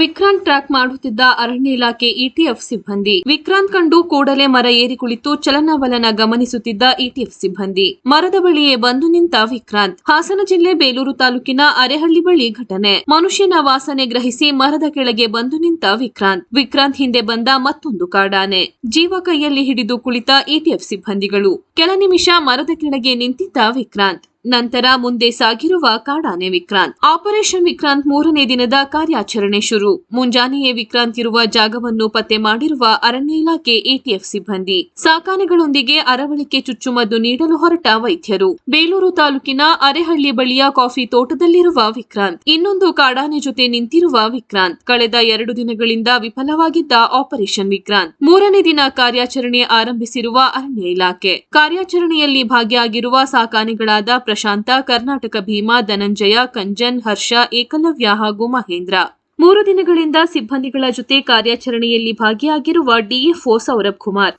Vikrant track ಮಾಡುತ್ತಿದ್ದ ಅರಣ್ಯ ಇಲಾಖೆ ಇಟಿಎಫ್ ಸಿಬ್ಬಂದಿ. ವಿಕ್ರಾಂತ್ ಕಂಡು ಕೂಡಲೇ ಮರ ಏರಿ ಕುಳಿತು ಚಲನವಲನ ಗಮನಿಸುತ್ತಿದ್ದ ಇಟಿಎಫ್ ಸಿಬ್ಬಂದಿ. ಮರದ ಬಳಿಯೇ ಬಂದು ನಿಂತ ವಿಕ್ರಾಂತ್. ಹಾಸನ ಜಿಲ್ಲೆ ಬೇಲೂರು ತಾಲೂಕಿನ ಅರೆಹಳ್ಳಿ ಬಳಿ ಘಟನೆ. ಮನುಷ್ಯನ ವಾಸನೆ ಗ್ರಹಿಸಿ ಮರದ ಕೆಳಗೆ ಬಂದು ನಿಂತ ವಿಕ್ರಾಂತ್. ವಿಕ್ರಾಂತ್ ಹಿಂದೆ ಬಂದ ಮತ್ತೊಂದು ಕಾಡಾನೆ. ಜೀವ ಕೈಯಲ್ಲಿ ಹಿಡಿದು ಕುಳಿತ ಇಟಿಎಫ್ ಸಿಬ್ಬಂದಿಗಳು. ಕೆಲ ನಿಮಿಷ ಮರದ ಕೆಳಗೆ ನಿಂತಿದ್ದ ವಿಕ್ರಾಂತ್. ನಂತರ ಮುಂದೆ ಸಾಗಿರುವ ಕಾಡಾನೆ ವಿಕ್ರಾಂತ್. ಆಪರೇಷನ್ ವಿಕ್ರಾಂತ್ ಮೂರನೇ ದಿನದ ಕಾರ್ಯಾಚರಣೆ ಶುರು. ಮುಂಜಾನೆಯೇ ವಿಕ್ರಾಂತ್ ಇರುವ ಜಾಗವನ್ನು ಪತ್ತೆ ಮಾಡಿರುವ ಅರಣ್ಯ ಇಲಾಖೆ ಎಟಿಎಫ್ ಸಿಬ್ಬಂದಿ. ಸಾಕಾನೆಗಳೊಂದಿಗೆ ಅರವಳಿಕೆ ಚುಚ್ಚುಮದ್ದು ನೀಡಲು ಹೊರಟ ವೈದ್ಯರು. ಬೇಲೂರು ತಾಲೂಕಿನ ಅರೆಹಳ್ಳಿ ಬಳಿಯ ಕಾಫಿ ತೋಟದಲ್ಲಿರುವ ವಿಕ್ರಾಂತ್. ಇನ್ನೊಂದು ಕಾಡಾನೆ ಜೊತೆ ನಿಂತಿರುವ ವಿಕ್ರಾಂತ್. ಕಳೆದ ಎರಡು ದಿನಗಳಿಂದ ವಿಫಲವಾಗಿದ್ದ ಆಪರೇಷನ್ ವಿಕ್ರಾಂತ್. ಮೂರನೇ ದಿನ ಕಾರ್ಯಾಚರಣೆ ಆರಂಭಿಸಿರುವ ಅರಣ್ಯ ಇಲಾಖೆ. ಕಾರ್ಯಾಚರಣೆಯಲ್ಲಿ ಭಾಗಿಯಾಗಿರುವ ಸಾಕಾನೆಗಳಾದ ಪ್ರಶಾಂತ, ಕರ್ನಾಟಕ ಭೀಮಾ, ಧನಂಜಯ, ಕಂಜನ್, ಹರ್ಷ, ಏಕಲವ್ಯ ಹಾಗೂ ಮಹೇಂದ್ರ. ಮೂರು ದಿನಗಳಿಂದ ಸಿಬ್ಬಂದಿಗಳ ಜೊತೆ ಕಾರ್ಯಾಚರಣೆಯಲ್ಲಿ ಭಾಗಿಯಾಗಿರುವ ಡಿಎಫ್ಒ ಸೌರಭ್ ಕುಮಾರ್.